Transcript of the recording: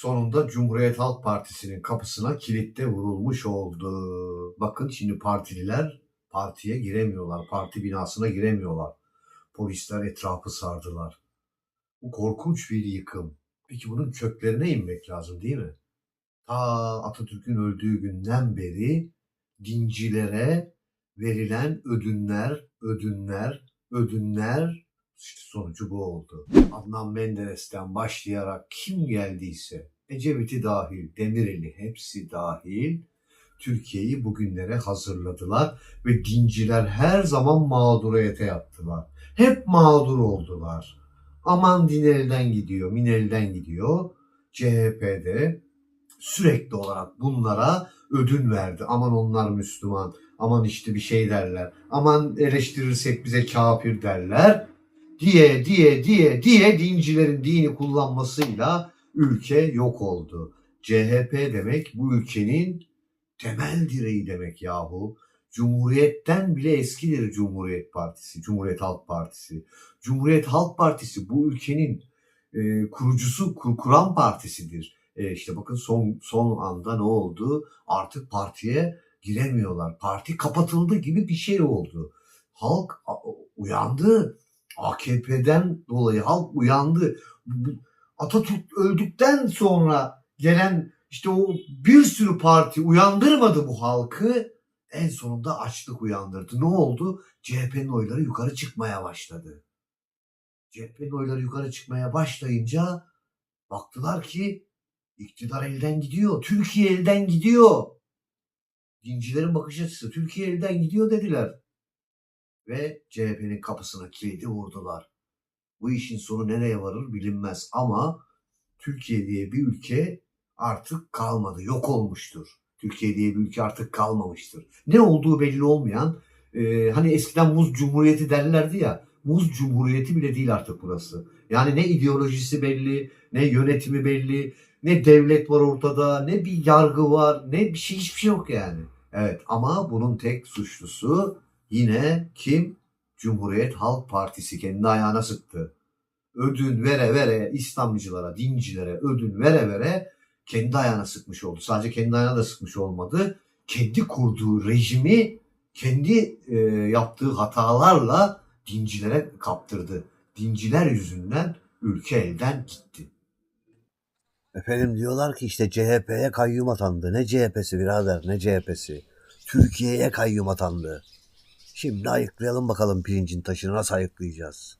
sonunda Cumhuriyet Halk Partisi'nin kapısına kilitte vurulmuş oldu. Bakın şimdi partililer partiye giremiyorlar. Parti binasına giremiyorlar. Polisler etrafı sardılar. Bu korkunç bir yıkım. Peki bunun köklerine inmek lazım değil mi? Ta Atatürk'ün öldüğü günden beri dincilere verilen ödünler, ödünler, ödünler işte sonucu bu oldu. Adnan Menderes'ten başlayarak kim geldiyse Ecevit'i dahil, Demirel'i hepsi dahil Türkiye'yi bugünlere hazırladılar ve dinciler her zaman mağduriyete yaptılar. Hep mağdur oldular. Aman din elden gidiyor, min elden gidiyor. CHP'de sürekli olarak bunlara ödün verdi. Aman onlar Müslüman, aman işte bir şey derler, aman eleştirirsek bize kafir derler diye diye diye diye dincilerin dini kullanmasıyla ülke yok oldu. CHP demek bu ülkenin temel direği demek yahu. Cumhuriyetten bile eskidir Cumhuriyet Partisi, Cumhuriyet Halk Partisi. Cumhuriyet Halk Partisi bu ülkenin e, kurucusu, kur, kuran partisidir. E, işte bakın son son anda ne oldu? Artık partiye giremiyorlar. Parti kapatıldı gibi bir şey oldu. Halk uyandı. AKP'den dolayı halk uyandı. Atatürk öldükten sonra gelen işte o bir sürü parti uyandırmadı bu halkı. En sonunda açlık uyandırdı. Ne oldu? CHP'nin oyları yukarı çıkmaya başladı. CHP'nin oyları yukarı çıkmaya başlayınca baktılar ki iktidar elden gidiyor. Türkiye elden gidiyor. Dincilerin bakış açısı Türkiye elden gidiyor dediler. Ve CHP'nin kapısına kilidi vurdular. Bu işin sonu nereye varır bilinmez ama Türkiye diye bir ülke artık kalmadı, yok olmuştur. Türkiye diye bir ülke artık kalmamıştır. Ne olduğu belli olmayan, e, hani eskiden muz cumhuriyeti derlerdi ya, muz cumhuriyeti bile değil artık burası. Yani ne ideolojisi belli, ne yönetimi belli, ne devlet var ortada, ne bir yargı var, ne bir şey hiçbir şey yok yani. Evet ama bunun tek suçlusu yine kim? Cumhuriyet Halk Partisi kendi ayağına sıktı. Ödün vere vere İslamcılara, dincilere ödün vere vere kendi ayağına sıkmış oldu. Sadece kendi ayağına da sıkmış olmadı. Kendi kurduğu rejimi kendi e, yaptığı hatalarla dincilere kaptırdı. Dinciler yüzünden ülke elden gitti. Efendim diyorlar ki işte CHP'ye kayyum atandı. Ne CHP'si birader ne CHP'si. Türkiye'ye kayyum atandı. Şimdi ayıklayalım bakalım pirincin taşını nasıl ayıklayacağız.